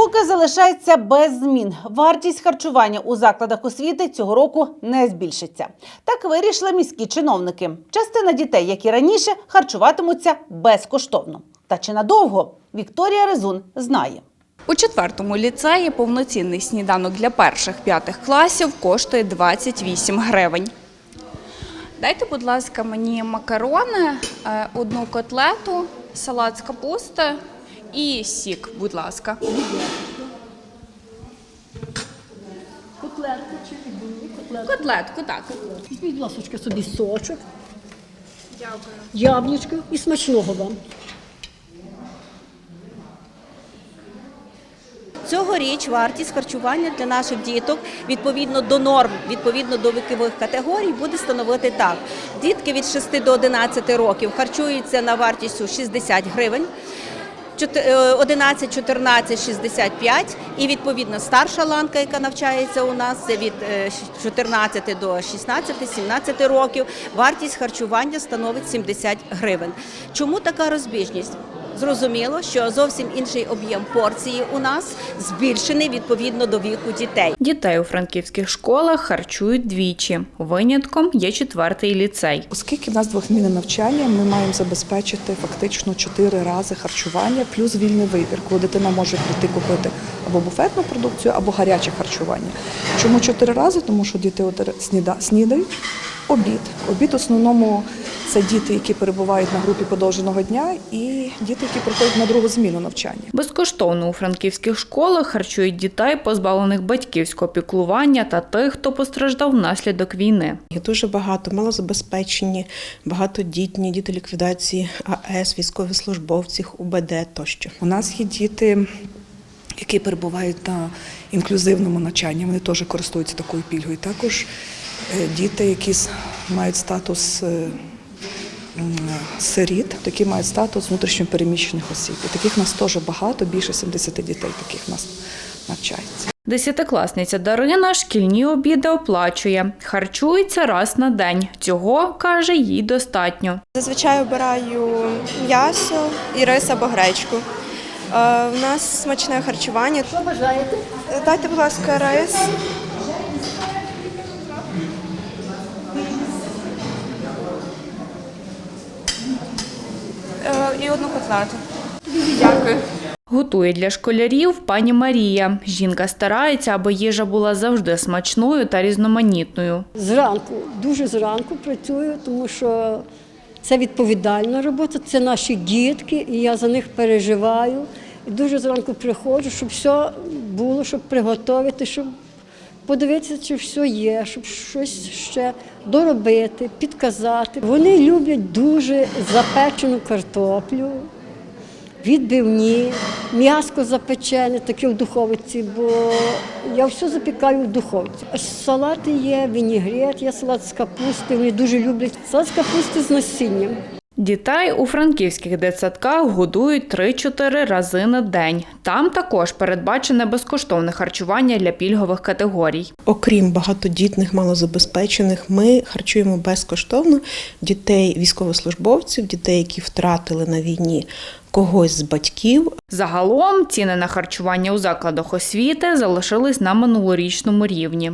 Поки залишається без змін. Вартість харчування у закладах освіти цього року не збільшиться. Так вирішили міські чиновники. Частина дітей, як і раніше, харчуватимуться безкоштовно. Та чи надовго Вікторія Резун знає. У четвертому ліцеї повноцінний сніданок для перших п'ятих класів коштує 28 гривень. Дайте, будь ласка, мені макарони, е, одну котлету, салат з капусти і сік, будь ласка. Котлетку чи. Котлетку, так. Візьміть, будь ласка, собі сочок. Дякую. Яблучко і смачного вам. Цьогоріч вартість харчування для наших діток відповідно до норм, відповідно до вікових категорій, буде становити так: дітки від 6 до 11 років харчуються на вартістю 60 гривень. Чот- е, 11, 14, 65 і відповідно старша ланка, яка навчається у нас, це від е, 14 до 16, 17 років. Вартість харчування становить 70 гривень. Чому така розбіжність? Зрозуміло, що зовсім інший об'єм порції у нас збільшений відповідно до віку дітей. Дітей у франківських школах харчують двічі. Винятком є четвертий ліцей. Оскільки в нас двохмінне навчання, ми маємо забезпечити фактично чотири рази харчування плюс вільний вибір, коли дитина може прийти купити або буфетну продукцію, або гаряче харчування. Чому чотири рази? Тому що діти снідають. Обід. Обід в основному це діти, які перебувають на групі подовженого дня, і діти, які приходять на другу зміну навчання. Безкоштовно у франківських школах харчують дітей, позбавлених батьківського піклування та тих, хто постраждав внаслідок війни. Є дуже багато малозабезпечені, багатодітні, діти ліквідації АЕС, військові службовці, УБД тощо. У нас є діти, які перебувають на інклюзивному навчанні, вони теж користуються такою пільгою. Також е, діти, які мають статус е, сиріт, які мають статус внутрішньопереміщених осіб. І таких нас теж багато, більше 70 дітей таких нас навчається. Десятикласниця Дарина шкільні обіди оплачує. Харчується раз на день. Цього, каже, їй достатньо. Зазвичай обираю м'ясо і рис або гречку. Е, У нас смачне харчування. Що бажаєте? Е, Дайте, будь ласка, рис. І одну котлету. Дякую. Готує для школярів пані Марія. Жінка старається, аби їжа була завжди смачною та різноманітною. Зранку, дуже зранку працюю, тому що це відповідальна робота, це наші дітки, і я за них переживаю. І дуже зранку приходжу, щоб все було, щоб приготувати, щоб подивитися, чи все є, щоб щось ще доробити, підказати. Вони люблять дуже запечену картоплю. відбивні, м'яско запечене, таке в духовиці, бо я все запікаю в духовці. Салати є, вінігрет, є салат з капусти, вони дуже люблять. Салат з капусти з насінням. Дітей у франківських дитсадках годують 3-4 рази на день. Там також передбачене безкоштовне харчування для пільгових категорій. Окрім багатодітних, малозабезпечених, ми харчуємо безкоштовно дітей військовослужбовців, дітей, які втратили на війні когось з батьків, Загалом ціни на харчування у закладах освіти залишились на минулорічному рівні.